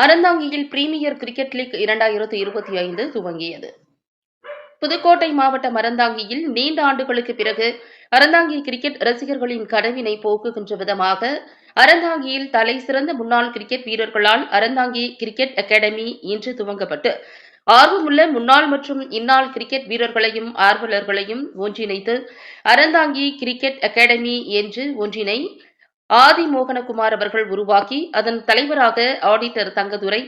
அறந்தாங்கியில் premier cricket league இரண்டாயிரத்து இருபத்தி ஐந்து துவங்கியது. புதுக்கோட்டை மாவட்டம் அறந்தாங்கியில் நீண்ட ஆண்டுகளுக்கு பிறகு அறந்தாங்கி கிரிக்கெட் ரசிகர்களின் கனவினை போக்குகின்ற விதமாக அறந்தாங்கியில் தலை சிறந்த முன்னாள் கிரிக்கெட் வீரர்களால் அறந்தாங்கி கிரிக்கெட் அகாடமி இன்று துவங்கப்பட்டு ஆர்வமுள்ள முன்னாள் மற்றும் இந்நாள் கிரிக்கெட் வீரர்களையும் ஆர்வலர்களையும் ஒன்றிணைத்து அறந்தாங்கி கிரிக்கெட் அகாடமி என்று ஒன்றினை ஆதி மோகனகுமார் அவர்கள் உருவாக்கி அதன் தலைவராக ஆடிட்டர் தங்கதுரை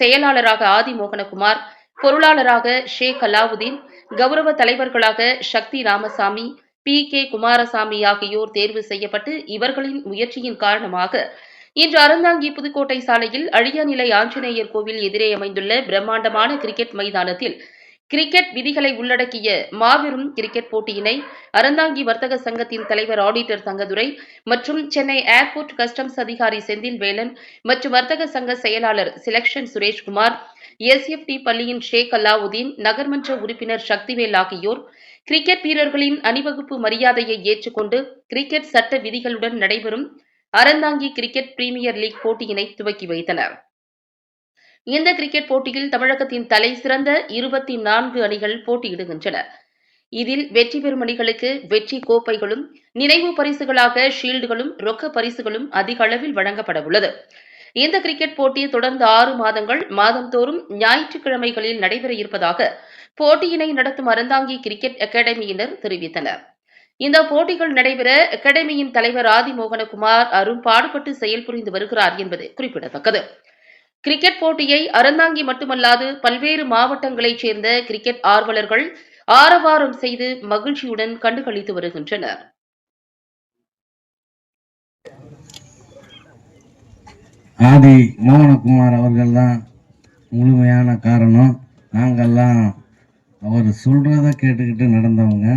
செயலாளராக ஆதி மோகனகுமார் பொருளாளராக ஷேக் அலாவுதீன் கௌரவ தலைவர்களாக சக்தி ராமசாமி பி கே குமாரசாமி ஆகியோர் தேர்வு செய்யப்பட்டு இவர்களின் முயற்சியின் காரணமாக இன்று அறந்தாங்கி புதுக்கோட்டை சாலையில் அழியாநிலை ஆஞ்சநேயர் கோவில் எதிரே அமைந்துள்ள பிரம்மாண்டமான கிரிக்கெட் மைதானத்தில் கிரிக்கெட் விதிகளை உள்ளடக்கிய மாபெரும் கிரிக்கெட் போட்டியினை அறந்தாங்கி வர்த்தக சங்கத்தின் தலைவர் ஆடிட்டர் தங்கதுரை மற்றும் சென்னை ஏர்போர்ட் கஸ்டம்ஸ் அதிகாரி செந்தில் வேலன் மற்றும் வர்த்தக சங்க செயலாளர் சிலக்ஷன் சுரேஷ்குமார் எஸ்எஃப்டி பள்ளியின் ஷேக் அல்லாவுதீன் நகர்மன்ற உறுப்பினர் சக்திவேல் ஆகியோர் கிரிக்கெட் வீரர்களின் அணிவகுப்பு மரியாதையை ஏற்றுக்கொண்டு கிரிக்கெட் சட்ட விதிகளுடன் நடைபெறும் அறந்தாங்கி கிரிக்கெட் பிரீமியர் லீக் போட்டியினை துவக்கி வைத்தனர். இந்த கிரிக்கெட் போட்டியில் தமிழகத்தின் தலை சிறந்த இருபத்தி நான்கு அணிகள் போட்டியிடுகின்றன. இதில் வெற்றி பெறும் அணிகளுக்கு வெற்றி கோப்பைகளும் நினைவு பரிசுகளாக ஷீல்டுகளும் ரொக்க பரிசுகளும் அதிக அளவில் வழங்கப்பட உள்ளது. இந்த கிரிக்கெட் போட்டி தொடர்ந்து ஆறு மாதங்கள் மாதந்தோறும் ஞாயிற்றுக்கிழமைகளில் நடைபெற இருப்பதாக போட்டியினை நடத்தும் அறந்தாங்கி கிரிக்கெட் அகாடமியினர் தெரிவித்தனர். இந்த போட்டிகள் நடைபெற அகாடமியின் தலைவர் ஆதி அரும் பாடுபட்டு செயல்புரிந்து வருகிறார் என்பது குறிப்பிடத்தக்கது. கிரிக்கெட் போட்டியை அறந்தாங்கி மட்டுமல்லாது பல்வேறு மாவட்டங்களைச் சேர்ந்த கிரிக்கெட் ஆர்வலர்கள் ஆரவாரம் செய்து மகிழ்ச்சியுடன் கண்டுகளித்து வருகின்றனர். ஆதி மோகனகுமார் அவர்கள் தான் முழுமையான காரணம். நாங்கள்லாம் அவர் சொல்கிறத கேட்டுக்கிட்டு நடந்தவங்க.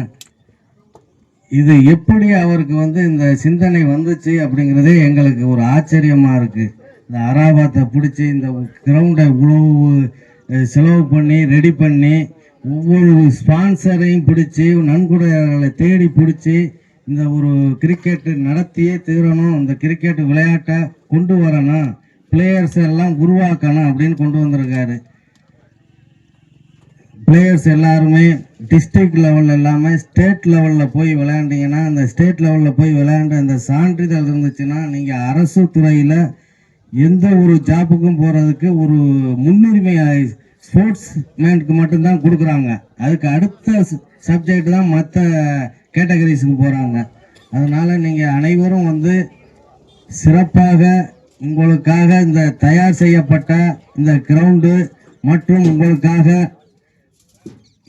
இது எப்படி அவருக்கு வந்து இந்த சிந்தனை வந்துச்சு அப்படிங்கிறதே எங்களுக்கு ஒரு ஆச்சரியமாக இருக்குது இந்த அராபாத்தை பிடிச்சி இந்த கிரவுண்டை இவ்வளவு செலவு பண்ணி ரெடி பண்ணி ஒவ்வொரு ஸ்பான்சரையும் பிடிச்சி நன்கொடையாளர்களை தேடி பிடிச்சி இந்த ஒரு கிரிக்கெட்டு நடத்தியே தீரணும். இந்த கிரிக்கெட் விளையாட்டை கொண்டு வரணும். பிளேயர்ஸ் எல்லாம் உருவாக்கணும் அப்படின்னு கொண்டு வந்திருக்காரு. பிளேயர்ஸ் எல்லாருமே டிஸ்ட்ரிக்ட் லெவலில் இல்லாமல் ஸ்டேட் லெவலில் போய் விளையாண்டிங்கன்னா அந்த ஸ்டேட் லெவலில் போய் விளையாண்ட அந்த சான்றிதழ் இருந்துச்சுன்னா நீங்கள் அரசு துறையில் எந்த ஒரு ஜாப்புக்கும் போகிறதுக்கு ஒரு முன்னுரிமை ஸ்போர்ட்ஸ் மேனுக்கு மட்டும்தான் கொடுக்குறாங்க. அதுக்கு அடுத்த சப்ஜெக்ட் தான் மற்ற கேட்டகரிஸுக்கு போகிறாங்க அதனால் நீங்கள் அனைவரும் வந்து சிறப்பாக உங்களுக்காக இந்த தயார் செய்யப்பட்ட இந்த கிரவுண்டு மற்றும் உங்களுக்காக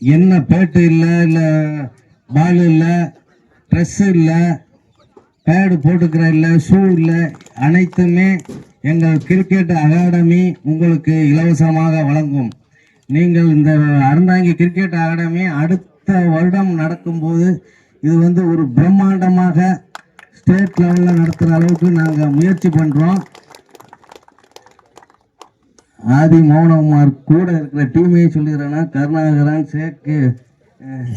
என்ன பேட்டு இல்லை இல்லை பால் இல்லை ட்ரெஸ்ஸு இல்லை பேடு போட்டுக்கிற இல்லை ஷூ இல்லை அனைத்துமே எங்கள் கிரிக்கெட் அகாடமி உங்களுக்கு இலவசமாக வழங்கும். நீங்கள் இந்த அறந்தாங்கி கிரிக்கெட் அகாடமி அடுத்த வருடம் நடக்கும்போது இது வந்து ஒரு பிரம்மாண்டமாக ஸ்டேட் லெவலில் நடத்துகிற அளவுக்கு நாங்கள் முயற்சி பண்ணுறோம் ஆதி மௌனகுமார் கூட இருக்கிற டீமே சொல்லிடுறேன்னா கருணாகரன் சேக்கு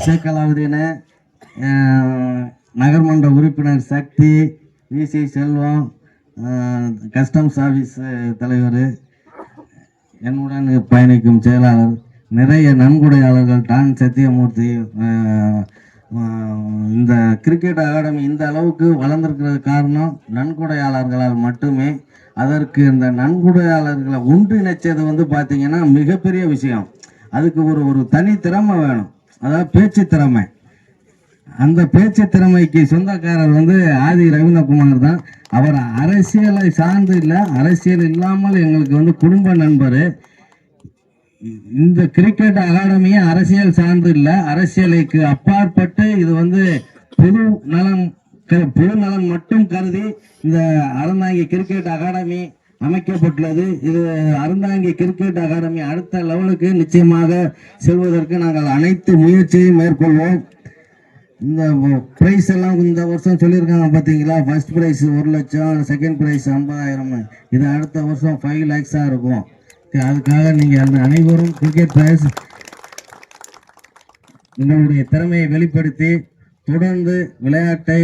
சேக்கலாவுதீன நகர்மன்ற உறுப்பினர் சக்தி விசி செல்வம் கஸ்டம்ஸ் ஆஃபீஸ் தலைவர் என்னுடன் பயணிக்கும் செயலாளர் நிறைய நன்கொடையாளர்கள் டான் சத்தியமூர்த்தி இந்த கிரிக்கெட் அகாடமி இந்த அளவுக்கு வளர்ந்துருக்கிறது காரணம் நன்கொடையாளர்களால் மட்டுமே. அதற்கு இந்த நன்கொடையாளர்களை ஒன்றிணைச்சது வந்து பார்த்திங்கன்னா மிகப்பெரிய விஷயம். அதுக்கு ஒரு ஒரு தனி திறமை வேணும். அதாவது பேச்சு திறமை. அந்த பேச்சு திறமைக்கு சொந்தக்காரர் வந்து ஆதி ரவீந்திரகுமார் தான். அவர் அரசியலை சார்ந்து இல்லை அரசியல் இல்லாமல் எங்களுக்கு வந்து குடும்ப நண்பர். இந்த கிரிக்கெட் அகாடமியே அரசியல் சார்ந்து இல்லை அரசியலுக்கு அப்பாற்பட்டு இது வந்து பொது நலம் க- பொது நலன் மட்டும் கருதி இந்த அறந்தாங்கி கிரிக்கெட் அகாடமி அமைக்கப்பட்டுள்ளது. இது அருந்தாங்கி கிரிக்கெட் அகாடமி அடுத்த லெவலுக்கு நிச்சயமாக செல்வதற்கு நாங்கள் அனைத்து முயற்சியும் மேற்கொள்வோம். இந்த ப்ரைஸ் எல்லாம் இந்த வருஷம் சொல்லியிருக்காங்க பார்த்தீங்களா ஃபர்ஸ்ட் ப்ரைஸ் ஒரு லட்சம் செகண்ட் ப்ரைஸ் ஐம்பதாயிரம். இது அடுத்த வருஷம் ஃபைவ் லேக்ஸாக இருக்கும். அதுக்காக நீங்கள் அந்த அனைவரும் கிரிக்கெட் ப்ரைஸ் உங்களுடைய திறமையை வெளிப்படுத்தி தொடர்ந்து விளையாட்டை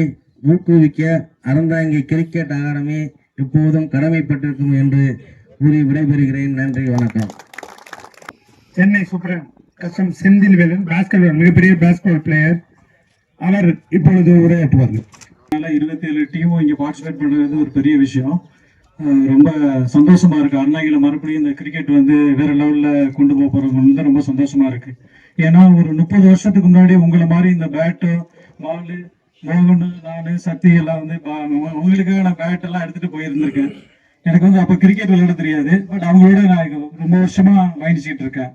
ஊக்குவிக்க அறந்தாங்கி கிரிக்கெட் அகாடமி எப்போதும் கடமைப்பட்டிருக்கும் என்று கூறி விடைபெறுகிறேன். நன்றி வணக்கம். சென்னை சூப்பர் கஷ்டம் செந்தில் வேலன் பாஸ்கெட் மிகப்பெரிய பாஸ்கெட் பிளேயர் அவர் இப்பொழுது உரையாற்றுவார்கள். இருபத்தி ஏழு டீமும் இங்கே பார்ட்டிசிபேட் பண்ணுறது ஒரு பெரிய விஷயம். ரொம்ப சந்தோஷமா இருக்கு. அருணாகில மறுபடியும் இந்த கிரிக்கெட் வந்து வேற லெவல்ல கொண்டு போக போறவங்க வந்து ரொம்ப சந்தோஷமா இருக்கு. ஏன்னா ஒரு முப்பது வருஷத்துக்கு முன்னாடி உங்களை மாதிரி இந்த பேட்டு பாலு மோகன் நானு சக்தி எல்லாம் வந்து பா- உங்களுக்காக நான் பேட் எல்லாம் எடுத்துட்டு போயிருந்திருக்கேன். எனக்கு வந்து அப்ப கிரிக்கெட் விளையாட தெரியாது. பட் அவங்களோட நான் ரொம்ப வருஷமா பயணிச்சுட்டு இருக்கேன்.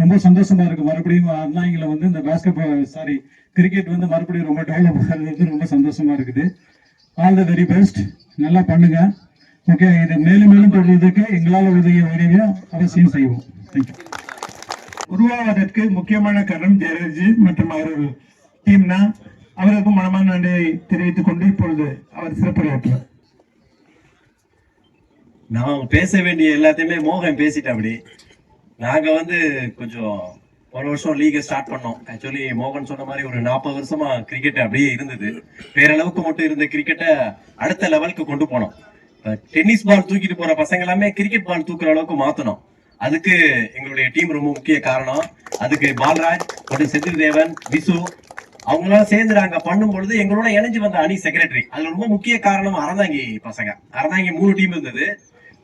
ரொம்ப சந்தோஷமா இருக்கு. மறுபடியும் அருணாகில வந்து இந்த பேஸ்கெட் சாரி கிரிக்கெட் வந்து மறுபடியும் ரொம்ப டெவலப் ஆகிறது வந்து ரொம்ப சந்தோஷமா இருக்குது. ஆல் த வெரி பெஸ்ட் நல்லா பண்ணுங்க. ஓகே இது மேலும் மேலும் தொடர்றதுக்கு எங்களால் உதவிய உதவியை அவசியம் செய்வோம். தேங்க்யூ உருவாவதற்கு முக்கியமான காரணம் ஜெயராஜ் மற்றும் அவர்கள் டீம்னா அவருக்கும் மனமான நன்றியை தெரிவித்துக் கொண்டு இப்பொழுது அவர் சிறப்புரையாற்றுவார். நான் பேச வேண்டிய எல்லாத்தையுமே மோகன் பேசிட்டேன் அப்படி நாங்க வந்து கொஞ்சம் ஒரு வருஷம் லீக ஸ்டார்ட் பண்ணோம். ஆக்சுவலி மோகன் சொன்ன மாதிரி ஒரு நாற்பது வருஷமா கிரிக்கெட் அப்படியே இருந்தது. பேரளவுக்கு மட்டும் இருந்த கிரிக்கெட்டை அடுத்த லெவலுக்கு கொண்டு போனோம். டென்னிஸ் பால் தூக்கிட்டு போற பசங்க எல்லாமே கிரிக்கெட் பால் தூக்குற அளவுக்கு மாத்தணும். அதுக்கு எங்களுடைய டீம் ரொம்ப முக்கிய காரணம். அதுக்கு பால்ராஜ் மற்றும் செந்தில் தேவன் விசு அவங்களாம் சேர்ந்து நாங்க பண்ணும் பொழுது எங்களோட இணைஞ்சு வந்த அணி செக்ரட்டரி அதுல ரொம்ப முக்கிய காரணம் அறந்தாங்கி பசங்க. அறந்தாங்கி மூணு டீம் இருந்தது.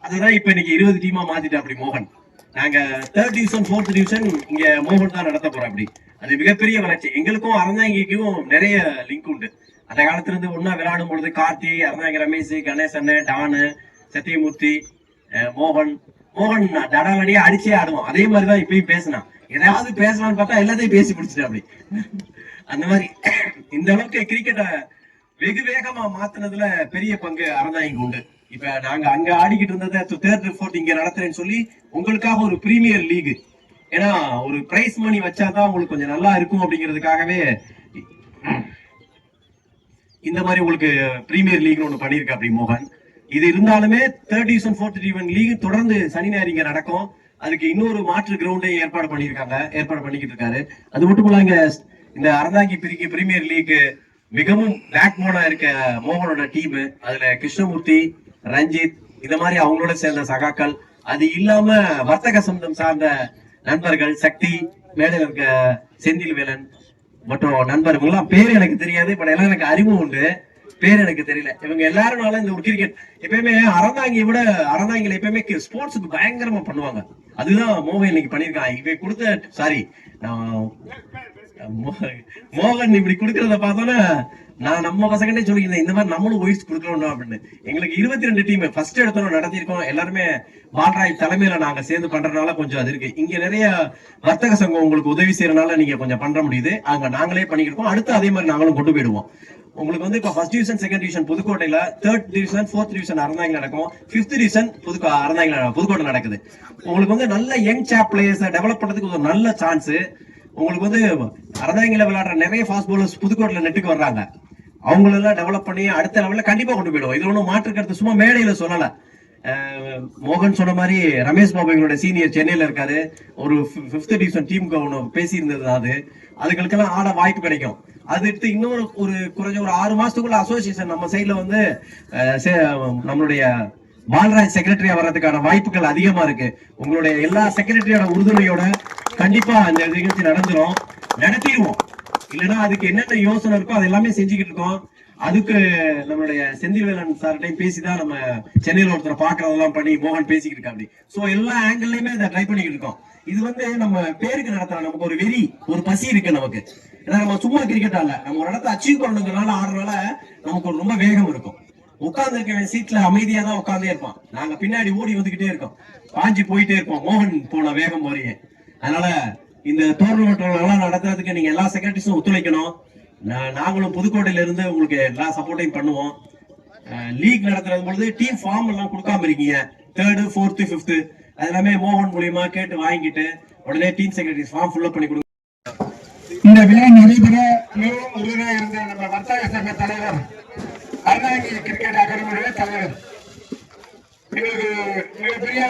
அதுதான் இப்ப இன்னைக்கு இருபது டீமா மாத்திட்டு அப்படி மோகன். நாங்க தேர்ட் டிவிஷன் ஃபோர்த் டிவிஷன் இங்க மோகன் தான் நடத்த போறோம் அப்படி. அது மிகப்பெரிய வளர்ச்சி. எங்களுக்கும் அறந்தாங்கிக்கும் நிறைய லிங்க் உண்டு. அந்த காலத்துல இருந்து ஒன்னா விளையாடும் பொழுது கார்த்தி அறந்தாங்க ரமேஷ் கணேசன் டானு சத்தியமூர்த்தி அஹ் மோகன். மோகன் தடாலடியே அடிச்சே ஆடுவோம் அதே மாதிரிதான் இப்பயும் பேசினான். ஏதாவது பேசலாம்னு பார்த்தா எல்லாத்தையும் பேசி முடிச்சிட்டு அப்படி. அந்த மாதிரி இந்த அளவுக்கு கிரிக்கெட்டை வெகு வேகமா மாத்துனதுல பெரிய பங்கு அறந்தாங்க உண்டு. இப்ப நாங்க அங்க ஆடிக்கிட்டு இருந்ததை தேர்ட் ஃபோர்த் இங்க நடத்துறேன்னு சொல்லி உங்களுக்காக ஒரு பிரீமியர் லீக் ஏன்னா ஒரு பிரைஸ் மணி வச்சாதான் உங்களுக்கு கொஞ்சம் நல்லா இருக்கும் அப்படிங்கிறதுக்காகவே இந்த மாதிரி உங்களுக்கு பிரீமியர் லீக்னு ஒன்று பண்ணியிருக்கா அப்படி மோகன். இது இருந்தாலுமே third division fourth division league தொடர்ந்து சனி ஞாயிறு இங்க நடக்கும். அதுக்கு இன்னொரு மாற்று கிரவுண்டே ஏற்பாடு பண்ணியிருக்காங்க. ஏற்பாடு பண்ணிக்கிட்டு இருக்காரு. அது மட்டும் இல்லாம இங்க இந்த அறந்தாங்கி பிரிக்க பிரீமியர் லீக் மிகவும் பேக் போனா இருக்க மோகனோட டீம் அதுல கிருஷ்ணமூர்த்தி ரஞ்சித் இந்த மாதிரி அவங்களோட சேர்ந்த சகாக்கள் அது இல்லாம வர்த்தக சம்பந்தம் சார்ந்த நண்பர்கள் சக்தி மேடையில் இருக்க செந்தில் வேலன் மற்றும் நண்பர் இவங்கெல்லாம் பேர் எனக்கு தெரியாது பட் எல்லாம் எனக்கு அறிவும் உண்டு. பேர் எனக்கு தெரியல. இவங்க எல்லாரும்னால இந்த ஒரு கிரிக்கெட் எப்பயுமே அறந்தாங்கியை விட அறந்தாங்கில எப்பயுமே ஸ்போர்ட்ஸுக்கு பயங்கரமா பண்ணுவாங்க. அதுதான் மோகன் இன்னைக்கு பண்ணிருக்கான் இவன் கொடுத்த சாரி மோகன் இப்படி கொடுக்கறத பார்த்தோன்னா நான் நம்ம பசங்கள்டே சொல்லிக்கிறேன் இந்த மாதிரி நம்மளும் ஒய்ஸ் கொடுக்கணும் அப்படின்னு. எங்களுக்கு இருபத்தி ரெண்டு டீம் ஃபர்ஸ்ட் எடுத்தோம் நடத்தியிருக்கோம். எல்லாருமே பால்ராய் தலைமையில நாங்க சேர்ந்து பண்றதுனால கொஞ்சம் அது இருக்கு. இங்க நிறைய வர்த்தக சங்கம் உங்களுக்கு உதவி செய்யறதுனால நீங்க கொஞ்சம் பண்ற முடியுது. அங்க நாங்களே பண்ணிக்கிட்டு அடுத்து அதே மாதிரி நாங்களும் கொண்டு போயிடுவோம். உங்களுக்கு வந்து இப்போ ஃபர்ஸ்ட் டிவிஷன் செகண்ட் டிவிஷன் புதுக்கோட்டையில தேர்ட் டிவிஷன் ஃபோர்த் டிவிஷன் அறந்தாங்க நடக்கும். ஃபிஃப்த் டிவிஷன் புது அறந்தாங்க புதுக்கோட்டை நடக்குது. உங்களுக்கு வந்து நல்ல யங் சாப் பிளேயர்ஸை டெவலப் பண்றதுக்கு ஒரு நல்ல சான்ஸ் உங்களுக்கு வந்து அறந்தாங்கில விளையாடுற நிறைய ஃபாஸ்ட் பாலர்ஸ் புதுக்கோட்டையில நெட்டுக்கு வர்றாங்க. அவங்களெல்லாம் டெவலப் பண்ணி அடுத்த லெவலில் கண்டிப்பாக கொண்டு போயிடுவோம். இது ஒன்றும் மாற்று கருத்து சும்மா மேடையில் சொல்லலை. மோகன் சொன்ன மாதிரி ரமேஷ் பாபு எங்களோட சீனியர் சென்னையில இருக்காரு. ஒரு ஃபிஃப்த் டிவிஷன் டீமுக்கு ஒன்று பேசியிருந்தது அது. அதுகளுக்கெல்லாம் ஆட வாய்ப்பு கிடைக்கும். அது எடுத்து இன்னொரு ஒரு குறைஞ்ச ஒரு ஆறு மாசத்துக்குள்ள அசோசியேஷன் நம்ம சைட்ல வந்து சே- நம்மளுடைய பால்ராஜ் செக்ரட்டரியா வர்றதுக்கான வாய்ப்புகள் அதிகமா இருக்கு. உங்களுடைய எல்லா செக்ரட்டரியோட உறுதுணையோட கண்டிப்பா அந்த நிகழ்ச்சி நடந்துரும். நடத்திடுவோம். இல்லைன்னா அதுக்கு என்னென்ன யோசனை இருக்கோ அது எல்லாமே செஞ்சுக்கிட்டு இருக்கோம். அதுக்கு நம்மளுடைய செந்தில்வேலன் சார்கிட்டையும் பேசிதான் நம்ம சென்னையில ஒருத்தரை பாக்குறதெல்லாம் பண்ணி மோகன் பேசிக்கிட்டு இருக்கா அப்படி சோ எல்லா ஆங்கிள்லயுமே அதை ட்ரை பண்ணிக்கிட்டு இருக்கோம். இது வந்து நம்ம பேருக்கு நடத்துற நமக்கு ஒரு வெறி ஒரு பசி இருக்கு நமக்கு. ஏன்னா நம்ம சும்மா கிரிக்கெட் ஆடல. நம்ம ஒரு இடத்த அச்சீவ் பண்ணணுங்கிறனால ஆடுறனால நமக்கு ஒரு ரொம்ப வேகம் இருக்கும். உட்கார்ந்து இருக்க சீட்ல அமைதியா தான் உட்கார்ந்தே இருப்பான். நாங்க பின்னாடி ஓடி வந்துகிட்டே இருக்கோம். பாஞ்சு போயிட்டே இருப்போம். மோகன் போன வேகம் போறீங்க. அதனால இந்த டோர்னமெண்ட் எல்லாம் நடத்துறதுக்கு நீங்க எல்லா செக்ரட்டரிஸும் ஒத்துழைக்கணும். நாங்களும் புதுக்கோட்டையில இருந்து உங்களுக்கு எல்லா சப்போர்ட்டையும் பண்ணுவோம். லீக் நடத்துறது பொழுது டீம் ஃபார்ம் எல்லாம் கொடுக்காம இருக்கீங்க. தேர்டு ஃபோர்த்து ஃபிஃப்த்து அது எல்லாமே மோகன் மூலியமா கேட்டு வாங்கிட்டு உடனே டீம் செக்ரட்டரி ஃபார்ம் ஃபுல்லப் பண்ணி கொடுங்க. இந்த விழா நடைபெற மிகவும் உறுதியாக இருந்த நம்ம வர்த்தக சங்க தலைவர் அருணாங்கி கிரிக்கெட் அகாடமியுடைய தலைவர். எங்களுக்கு மிகப்பெரிய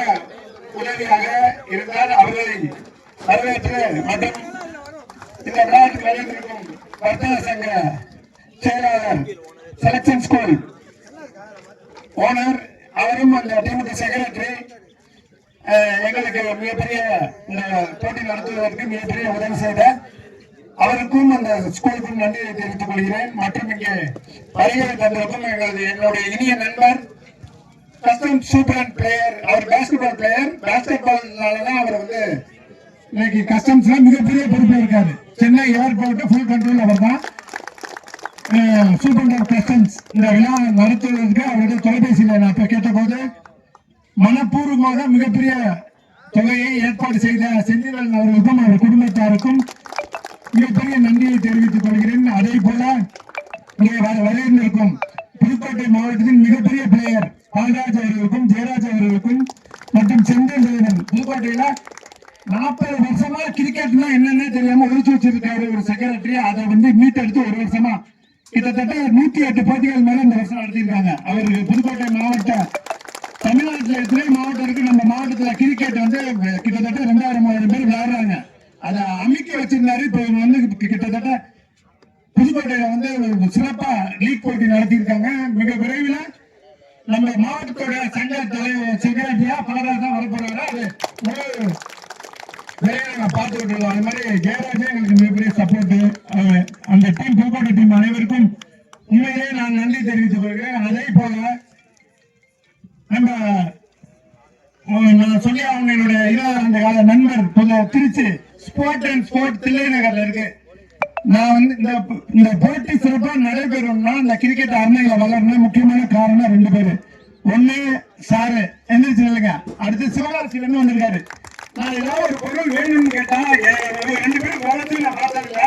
உதவியாக இருந்தால் அவர்களை வரவேற்று மற்றும் இந்த விளையாட்டு கலந்திருக்கும் வர்த்தக சங்க செயலாளர் செலக்ஷன் ஸ்கூல் ஓனர் அவரும் அந்த டீமுக்கு செக்ரட்டரி. எங்களுக்கு மிகப்பெரிய இந்த போட்டி நடத்துவதற்கு மிகப்பெரிய உதவி செய்த அவருக்கும் அந்த ஸ்கூலுக்கும் நன்றியை தெரிவித்துக் கொள்கிறேன். மற்றும் இங்கே வருகை தந்திருக்கும் எங்களது என்னுடைய இனிய நண்பர் கஸ்டம் சூப்பர் பிளேயர் அவர் பேஸ்கெட் பால் பிளேயர் பேஸ்கெட் பால்னாலதான் அவர் வந்து இன்னைக்கு கஸ்டம்ஸ்ல மிகப்பெரிய பொறுப்பில் இருக்காரு. சென்னை ஏர்போர்ட் ஃபுல் கண்ட்ரோல் அவர் தான் சூப்பர் கஸ்டம்ஸ் இந்த விழா நடத்துவதற்கு அவருடைய தொலைபேசியில் நான் இப்ப கேட்டபோது மனப்பூர்வமாக மிகப்பெரிய தொகையை ஏற்பாடு செய்த செந்திலன் அவர்களுக்கும் அவர் குடும்பத்தாருக்கும் மிகப்பெரிய நன்றியை தெரிவித்துக் கொள்கிறேன். அதே போல இங்கே வரையிருந்திருக்கும் புதுக்கோட்டை மாவட்டத்தின் மிகப்பெரிய பிளேயர் பால்ராஜ் அவர்களுக்கும் ஜெயராஜ் அவர்களுக்கும் மற்றும் செந்தில் புதுக்கோட்டையில நாற்பது வருஷமா கிரிக்கெட்னா என்னன்னு தெரியாம ஒழிச்சு வச்சிருக்காரு ஒரு செக்ரட்டரி அதை வந்து மீட்டெடுத்து ஒரு வருஷமா கிட்டத்தட்ட நூத்தி எட்டு போட்டிகள் மேல இந்த வருஷம் நடத்தியிருக்காங்க. அவர் புதுக்கோட்டை மாவட்ட தமிழ்நாட்டுல எத்தனை மாவட்டம் இருக்கு நம்ம மாவட்டத்துல கிரிக்கெட் வந்து கிட்டத்தட்ட ரெண்டாயிரம் மூவாயிரம் பேர் விளையாடுறாங்க. அதை அமைக்க வச்சிருந்தாரு. இப்ப இவங்க வந்து கிட்டத்தட்ட புதுக்கோட்டையில வந்து சிறப்பா லீக் போட்டி நடத்தியிருக்காங்க. மிக விரைவில் நம்ம மாவட்டத்தோட சங்க தலைவர் செக்ரட்டரியா பாராதான் வரப்போறாரு. அது ஒரு விரைவில் நான் பார்த்து விட்டுருவோம் அது மாதிரி ஜெயராஜே எங்களுக்கு மிகப்பெரிய சப்போர்ட் அந்த டீம் புதுக்கோட்டை டீம் அனைவருக்கும் உண்மையிலேயே நான் நன்றி தெரிவித்துக் கொள்கிறேன். அதே போல நம்ம நான் சொல்லி அவங்க என்னுடைய இருபது ஆண்டு கால நண்பர் Trichy sport and sport Thillai இருக்கு. நான் வந்து இந்த இந்த போட்டி சிறப்பா நடைபெறும்னா இந்த கிரிக்கெட் அரணையில வளரணும் முக்கியமான காரணம் ரெண்டு பேரு. ஒண்ணு சாரு எந்திரிச்சு நில்லுங்க. அடுத்து சிவகாசில இருந்து வந்திருக்காரு. நான் ஏதாவது ஒரு பொருள் வேணும்னு கேட்டா எ- ரெண்டு பேரும் கோலத்தையும் நான் பார்த்ததில்ல.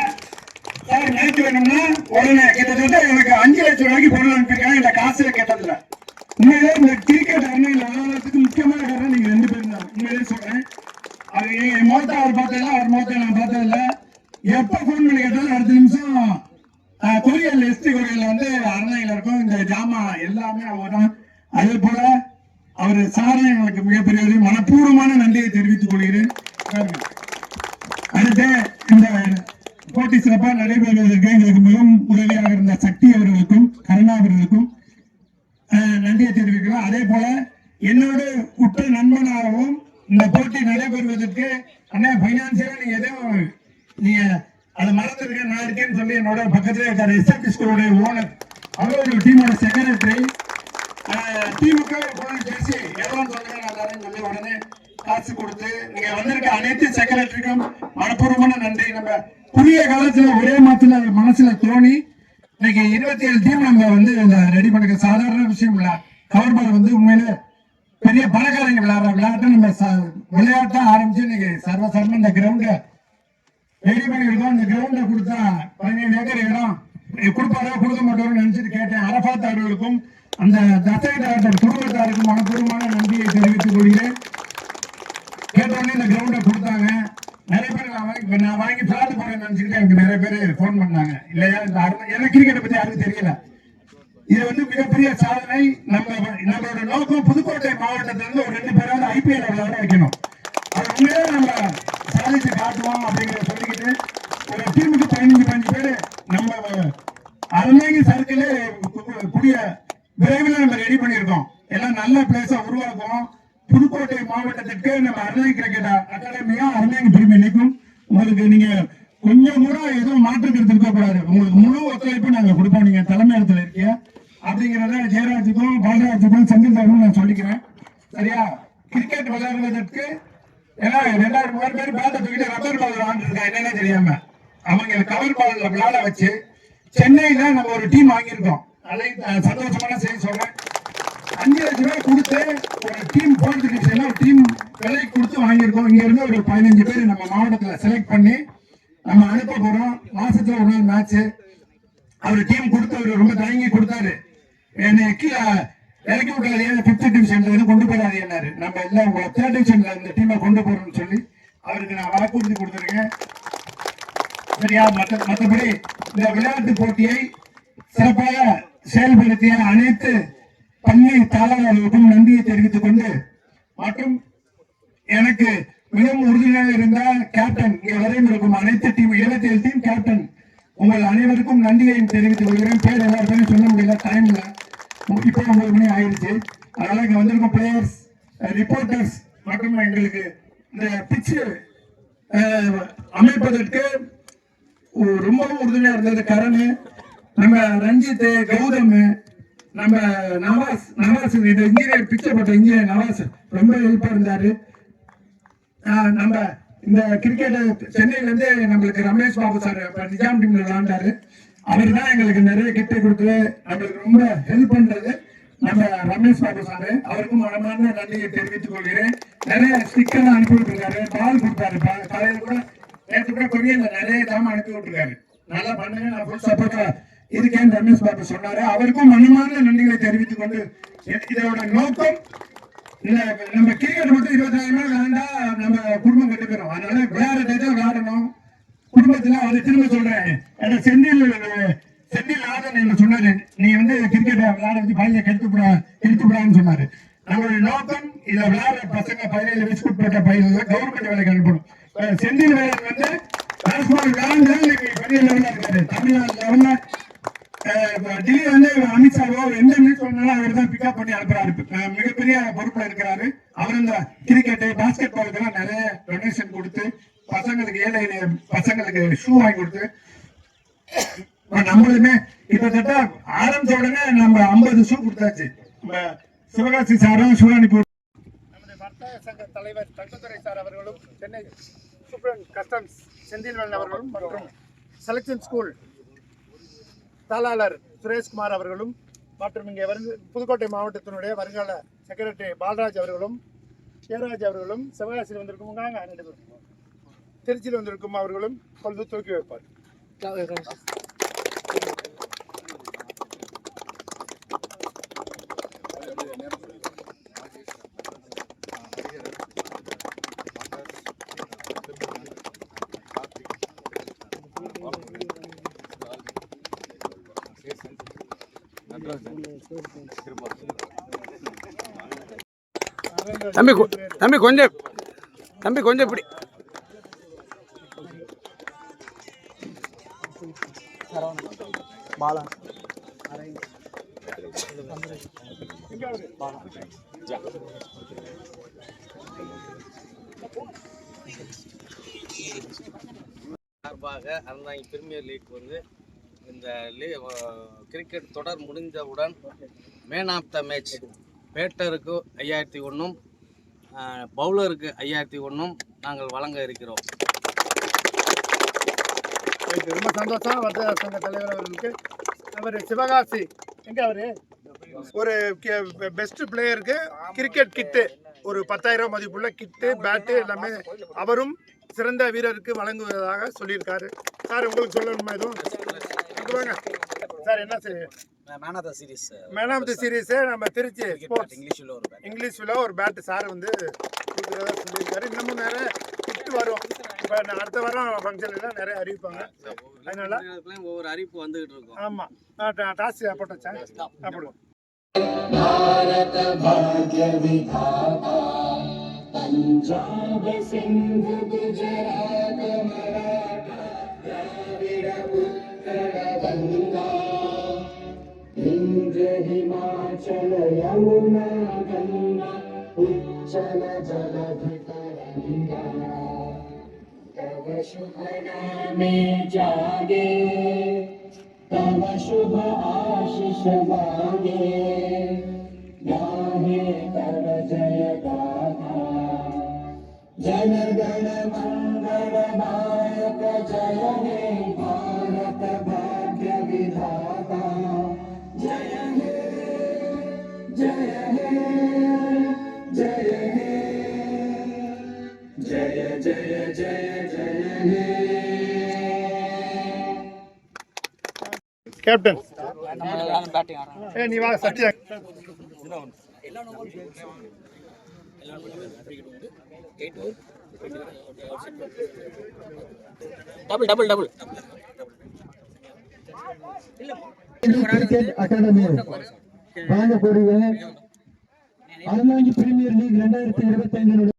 சார் நைட்டு வேணும்னா உடனே கிட்டத்தட்ட எனக்கு அஞ்சு லட்சம் ரூபாய்க்கு பொருள் அனுப்பியிருக்காங்க இந்த காசுல கேட்டதில்ல. உண்மையிலே இந்த கிரிக்கெட் அரணையில் விளையாடுறதுக்கு முக்கியமான காரணம் நீங்க ரெண்டு பேரும் தான். உண்மையிலே சொல்றேன். அது என் முகத்தை அவர் பார்த்ததில்ல அவர் முகத்தை நான் பார்த்ததில்ல. எப்போ ஃபோன் பண்ணி கேட்டாலும் அடுத்த நிமிஷம் கொரியல் எஸ்டி கொரியல் வந்து அரணையில் இருக்கும். இந்த ஜாமான் எல்லாமே அவர் தான் அதே போல அவர் சா எங்களுக்கு மிகப்பெரிய ஒரு மனப்பூர்வமான நன்றியை தெரிவித்துக் கொள்கிறேன் பாருங்க. அடுத்து இந்த போட்டி சிறப்பாக நடைபெறுவதற்கு எங்களுக்கு மிகவும் உதவியாக இருந்த சக்தி அவர்களுக்கும் கருணா அவர்களுக்கும் அஹ், நன்றியை தெரிவிக்கிறோம் அதே போல என்னோட உற்ற நண்பனாகவும் இந்த போட்டி நடைபெறுவதற்கு அண்ணா பைனான்சியலா நீங்க எதுவும் நீங்க அதை மறந்துருக்க நான் இருக்கேன்னு சொல்லி என்னோட பக்கத்துல இருக்காரு எஸ்எம்பி ஸ்கூலோட ஓனர் அவர் ஒரு டீமோட செக்ரட்டரி திமுக போன பேசி எவ்வளவு சொல்லுங்க நான் தரேன்னு சொல்லி உடனே காசு கொடுத்து நீங்க வந்திருக்க அனைத்து செக்ரட்டரிக்கும் மனப்பூர்வமான நன்றி. நம்ம குறுகிய காலத்துல ஒரே மாதத்துல மனசுல தோணி இன்னைக்கு இருபத்தி ஏழு டீம் நம்ம வந்து ரெடி பண்ணுங்க சாதாரண விஷயம் இல்ல. கவர் பால் வந்து உண்மையில பெரிய பணக்காரங்க விளையாடுற விளையாட்டு நம்ம விளையாட்டா ஆரம்பிச்சு இன்னைக்கு சர்வசர்ம இந்த கிரவுண்ட ரெடி பண்ணிருக்கோம் இந்த கிரவுண்ட கொடுத்தா பதினேழு ஏக்கர் இடம் கொடுப்பாரோ கொடுக்க மாட்டோம்னு நினைச்சிட்டு கேட்டேன். அரபாத் அவர்களுக்கும் அந்த தசை டாக்டர் குடும்பத்தாருக்கும் மனப்பூர்வமான நன்றியை தெரிவித்துக் கொள்கிறேன். கேட்டோடனே இந்த கிரவுண்ட கொடுத்தாங்க. நிறைய பேர் நான் வாங்கி நான் வாங்கி பிளாட் போறேன்னு நினைச்சுக்கிட்டு எனக்கு நிறைய பேர் ஃபோன் பண்ணாங்க. இல்லையா? இந்த அருண் எனக்கு கிரிக்கெட்டை பத்தி யாருக்கும் தெரியல. இது வந்து மிகப்பெரிய சாதனை. நம்ம நம்மளோட நோக்கம் புதுக்கோட்டை மாவட்டத்துல இருந்து ஒரு ரெண்டு பேராவது ஐபிஎல் விளையாட வைக்கணும். அது உண்மையிலே நம்ம சாதிச்சு காட்டுவோம் அப்படிங்கிறத சொல்லிக்கிட்டு ஒரு டீமுக்கு பதினஞ்சு பதினஞ்சு பேர் நம்ம அருணாங்கி சர்க்கிள் கூடிய விரைவில் நம்ம ரெடி பண்ணியிருக்கோம் எல்லாம் நல்ல பிளேஸா உருவாக்குவோம் புதுக்கோட்டை மாவட்டத்திற்கு நம்ம அருணாங்கி கிரிக்கெட் அகாடமியா அருணாங்கி பிரீமியர் லீக்கும் உங்களுக்கு நீங்க கொஞ்சம் கூட எதுவும் மாற்று கருத்து இருக்கக்கூடாது உங்களுக்கு முழு ஒத்துழைப்பு நாங்க கொடுப்போம் நீங்க தலைமையகத்துல இருக்கீங்க அப்படிங்கறத ஜெயராஜுக்கும் பாலராஜுக்கும் செந்தில் சாருக்கும் நான் சொல்லிக்கிறேன் சரியா கிரிக்கெட் விளையாடுவதற்கு ஏன்னா ரெண்டாயிரம் மூணு பேர் பேட்டை தூக்கிட்டு ரப்பர் பால் விளையாண்டுருக்கா என்னன்னே தெரியாம அவங்க கவர் பால்ல விளையாட வச்சு சென்னையில நம்ம ஒரு டீம் வாங்கியிருக்கோம் அதை அஹ், சந்தோஷமான செய்தி சொல்றேன் அஞ்சு லட்சம் ரூபாய் கொடுத்து ஒரு டீம் போர்ட் டிவிஷன்ல ஒரு டீம் விலை கொடுத்து வாங்கியிருக்கோம் இங்க இருந்து ஒரு பதினஞ்சு பேர் நம்ம மாவட்டத்துல செலக்ட் பண்ணி நம்ம அனுப்ப போறோம் மாசத்துல ஒரு நாள் மேட்ச் அவர் டீம் கொடுத்து அவர் ரொம்ப தயங்கி கொடுத்தாரு. என்னை கீழே இறக்கி விட்டாரு. பிப்த் டிவிஷன்ல இருந்து கொண்டு போயிடாதீங்கன்னாரு நம்ம எல்லாம் உங்களை தேர்ட் டிவிஷன்ல இந்த டீமை கொண்டு போறோம்னு சொல்லி அவருக்கு நான் வாக்குறுதி கொடுத்துருக்கேன். சரியா? மற்ற மற்றபடி இந்த விளையாட்டு போட்டியை சிறப்பாக செயல்படுத்திய அனைத்து பள்ளி தாளர்களுக்கும் நன்றியை தெரிவித்துக் கொண்டு மற்றும் எனக்கு மிகவும் உறுதுணையாக இருந்த கேப்டன் இங்கே வரையும் இருக்கும் அனைத்து டீம் இருபத்தி ஏழு டீம் கேப்டன் உங்கள் அனைவருக்கும் நன்றியையும் தெரிவித்துக் கொள்கிறேன். பேர் எல்லாருமே சொல்ல முடியல டைம்ல இப்போ ஒன்பது மணி ஆயிடுச்சு அதனால இங்க வந்திருக்கும் பிளேயர்ஸ் ரிப்போர்ட்டர்ஸ் மற்றும் எங்களுக்கு இந்த பிச்சு அமைப்பதற்கு ரொம்பவும் உறுதுணையா இருந்தது கரண் நம்ம ரஞ்சித் கௌதம் நம்ம நவாஸ் நவாஸ் இந்த இன்ஜினியர் பிக்சர் போட்ட இன்ஜினியர் நவாஸ் ரொம்ப ஹெல்ப்பா இருந்தாரு. நம்ம இந்த கிரிக்கெட் சென்னையில இருந்து நம்மளுக்கு ரமேஷ் பாபு சார் நிஜாம் டீம்ல விளாண்டாரு அவர் தான் எங்களுக்கு நிறைய கிட்ட கொடுத்து நம்மளுக்கு ரொம்ப ஹெல்ப் பண்றது. நம்ம ரமேஷ் பாபு சார் அவருக்கும் மனமான நன்றியை தெரிவித்துக் கொள்கிறேன். நிறைய ஸ்டிக்கர் அனுப்பி விட்டுருக்காரு. பால் கொடுத்தாரு. காலையில கூட நேற்று கூட கொரியன்ல நிறைய ஜாமான் அனுப்பி விட்டுருக்காரு. நல்லா பண்ணுங்க. நான் ஃபுல் சப்போர்ட்டா இருக்கேன் ரமேஷ் பாபு சொன்னாரு. அவருக்கும் மனமான நன்றிகளை தெரிவித்துக் கொண்டு இதோட நோக்கம் இல்ல நம்ம கிரிக்கெட் மட்டும் இருபத்தாயிரம் ரூபாய் வேண்டா நம்ம குடும்பம் கட்டுக்கிறோம் அதனால வேற தான் விளையாடணும் குடும்பத்துல அதை திரும்ப சொல்றேன். ஏன்னா செந்தில் செந்தில் ஆதன் என்ன சொன்னாரு. நீ வந்து கிரிக்கெட் விளையாட வச்சு பையனை கெடுத்துப்படா கெடுத்துப்படான்னு சொன்னாரு. நம்மளுடைய நோக்கம் இதுல விளையாடுற பசங்க பதினேழு வயசு உட்பட்ட பையன் கவர்மெண்ட் வேலைக்கு அனுப்பணும். செந்தில் வேலை வந்து விளையாண்டு இன்னைக்கு இருக்காரு. தமிழ்நாடு லெவல்ல டெல்லி வந்து அமித்ஷாவோ எந்த மினிஸ்டர் சொன்னாலும் அவர் தான் பிக்கப் பண்ணி அனுப்புறாரு. மிகப்பெரிய பொறுப்புல இருக்கிறாரு. அவர் இந்த கிரிக்கெட்டு பாஸ்கெட் பாலுக்கெல்லாம் நிறைய டொனேஷன் கொடுத்து பசங்களுக்கு ஏழை பசங்களுக்கு ஷூ வாங்கி கொடுத்து நம்மளுமே கிட்டத்தட்ட ஆரம்பிச்ச உடனே நம்ம ஐம்பது ஷூ கொடுத்தாச்சு. நம்ம சிவகாசி சாரும் ஷூ அனுப்பி நமது வர்த்தக சங்க தலைவர் தங்கத்துறை சார் அவர்களும் சென்னை சூப்பரன் கஸ்டம்ஸ் செந்தில்வன் அவர்களும் மற்றும் செலக்ஷன் ஸ்கூல் தாளாளர் சுரேஷ்குமார் அவர்களும் மற்றும் இங்கே வருங்க புதுக்கோட்டை மாவட்டத்தினுடைய வருங்கால செக்ரட்டரி பாலராஜ் அவர்களும் ஜெயராஜ் அவர்களும் சிவகாசியில் வந்திருக்கும் வாங்க திருச்சியில் வந்திருக்கும் அவர்களும் கொண்டு தூக்கி வைப்பார் தம்பி கொ- தம்பி கொஞ்சம் தம்பி கொஞ்சம் இப்படி. சார்பாக அறந்தாங்கி பிரீமியர் லீக் வந்து இந்த லீ கிரிக்கெட் தொடர் முடிந்தவுடன் மேன் ஆஃப் த மேட்ச் பேட்டருக்கு ஐயாயிரத்தி ஒன்றும் பவுலருக்கு ஐயாயிரத்தி ஒன்றும் நாங்கள் வழங்க இருக்கிறோம். எனக்கு ரொம்ப சந்தோஷம். வர்த்தக சங்க தலைவர் அவர்களுக்கு. அவர் சிவகாசி. எங்க அவரு? ஒரு பெஸ்ட் பிளேயருக்கு கிரிக்கெட் கிட்டு ஒரு பத்தாயிரம் மதிப்புள்ள கிட்டு பேட்டு எல்லாமே அவரும் சிறந்த வீரருக்கு வழங்குவதாக சொல்லியிருக்காரு. சார் உங்களுக்கு சொல்லணுமா எதுவும்? சார் என்ன sir? Man of the series man of the series நம்ம திருச்சி ஸ்போர்ட்ஸ் இங்கிலீஷில் ஒரு இங்கிலீஷ்ல ஒரு பேட் சார் வந்து கொடுக்குறதா சொல்லியிருக்காரு. இன்னமும் நிறைய கிட்டு வரும். இப்போ அடுத்த வாரம் ஃபங்க்ஷன்ல நிறைய அறிவிப்பாங்க. அதனால ஒவ்வொரு அறிவிப்பு வந்துகிட்டு இருக்கும். ஆமா. டாஸ் போட்டச்சா போடுவோம் गंगा, इंद्र हिमाचल यमुना, गंगा उज्जल जलधि तव शुभ नामे जागे, तव शुभ आशिष मागे। गाहे तव जय गाथा जनगण मंगल नायक जय हे भा। கேப்டன் ஏ நீ வா Sathya. Double double double cricket academy வழங்கக்கூடிய அறந்தாங்கி பிரீமியர் லீக் ரெண்டாயிரத்தி இருபத்தி ஐந்து ஏ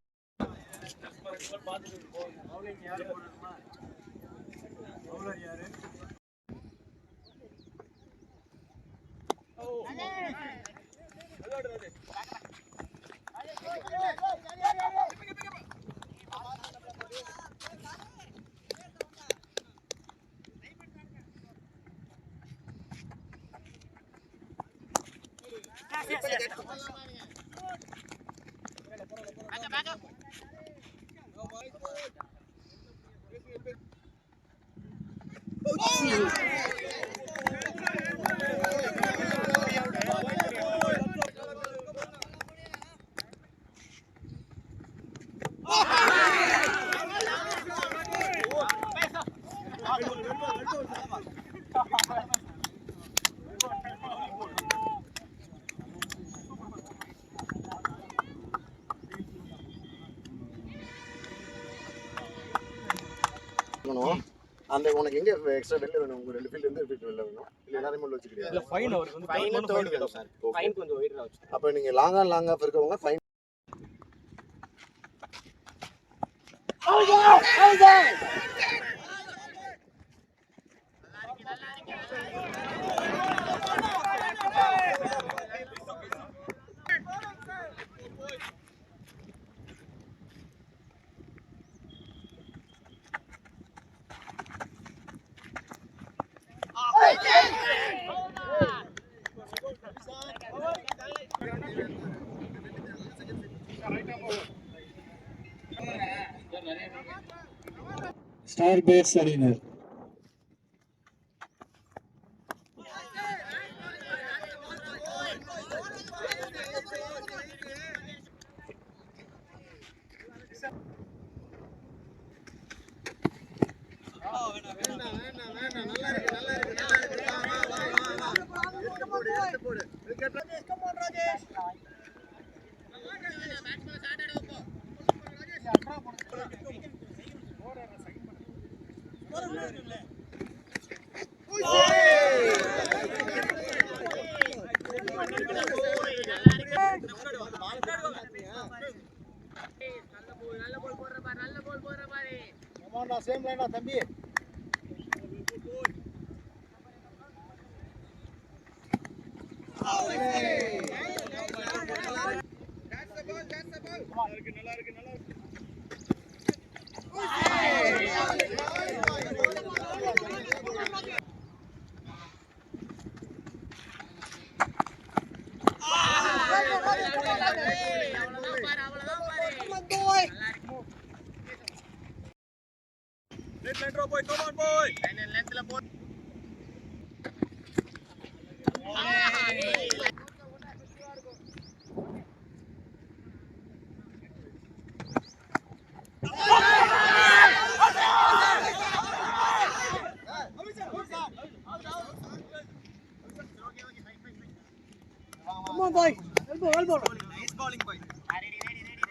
Gracias. இருக்கணும். அந்த உனக்கு எங்க எக்ஸ்ட்ரா வெளில வேணும்? உங்க ரெண்டு ஃபீல்ட் எந்த ஃபீல்ட் வெளில வேணும். இல்ல எல்லாரையும் உள்ள வச்சுக்கிறியா ஃபைன் அவருக்கு வந்து ஃபைன் தேர்ட் வேணும் சார். ஃபைன் கொஞ்சம் வெயிட்டா வச்சு அப்ப நீங்க லாங்கா லாங்கா இருக்கவங்க fine star bats Starbase Arena. இருக்கு நல்லா இருக்கு நல்லா இருக்கு Come on, boy. Elbow, elbow. Nice bowling, boy. Ready, ready, ready.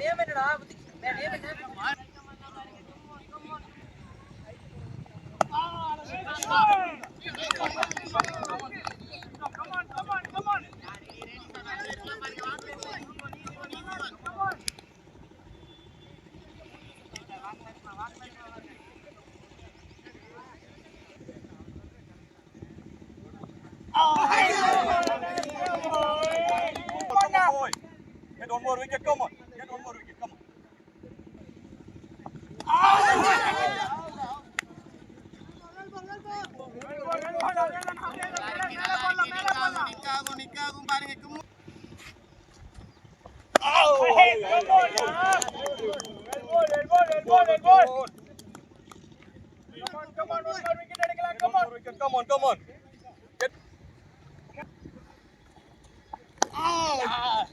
Name என்னடா நேம் என்ன Get one more wicket, come on. Get one more wicket, come on. Come on, come on. Get. Oh! Ah.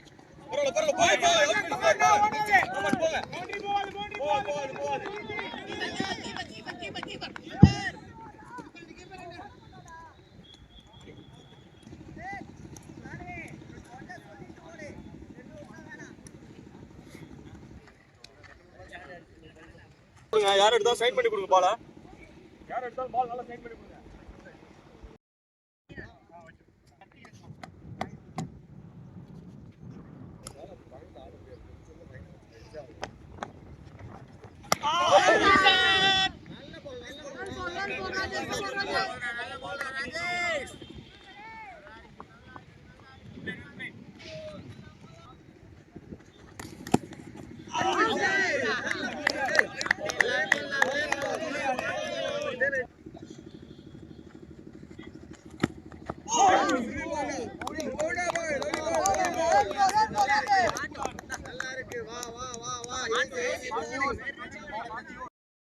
யார் எடுத்தாலும் sign பண்ணி கொடுங்க பாலா. யார் எடுத்தாலும் பால் நல்லா sign பண்ணி கொடுங்க. bola, dale bola,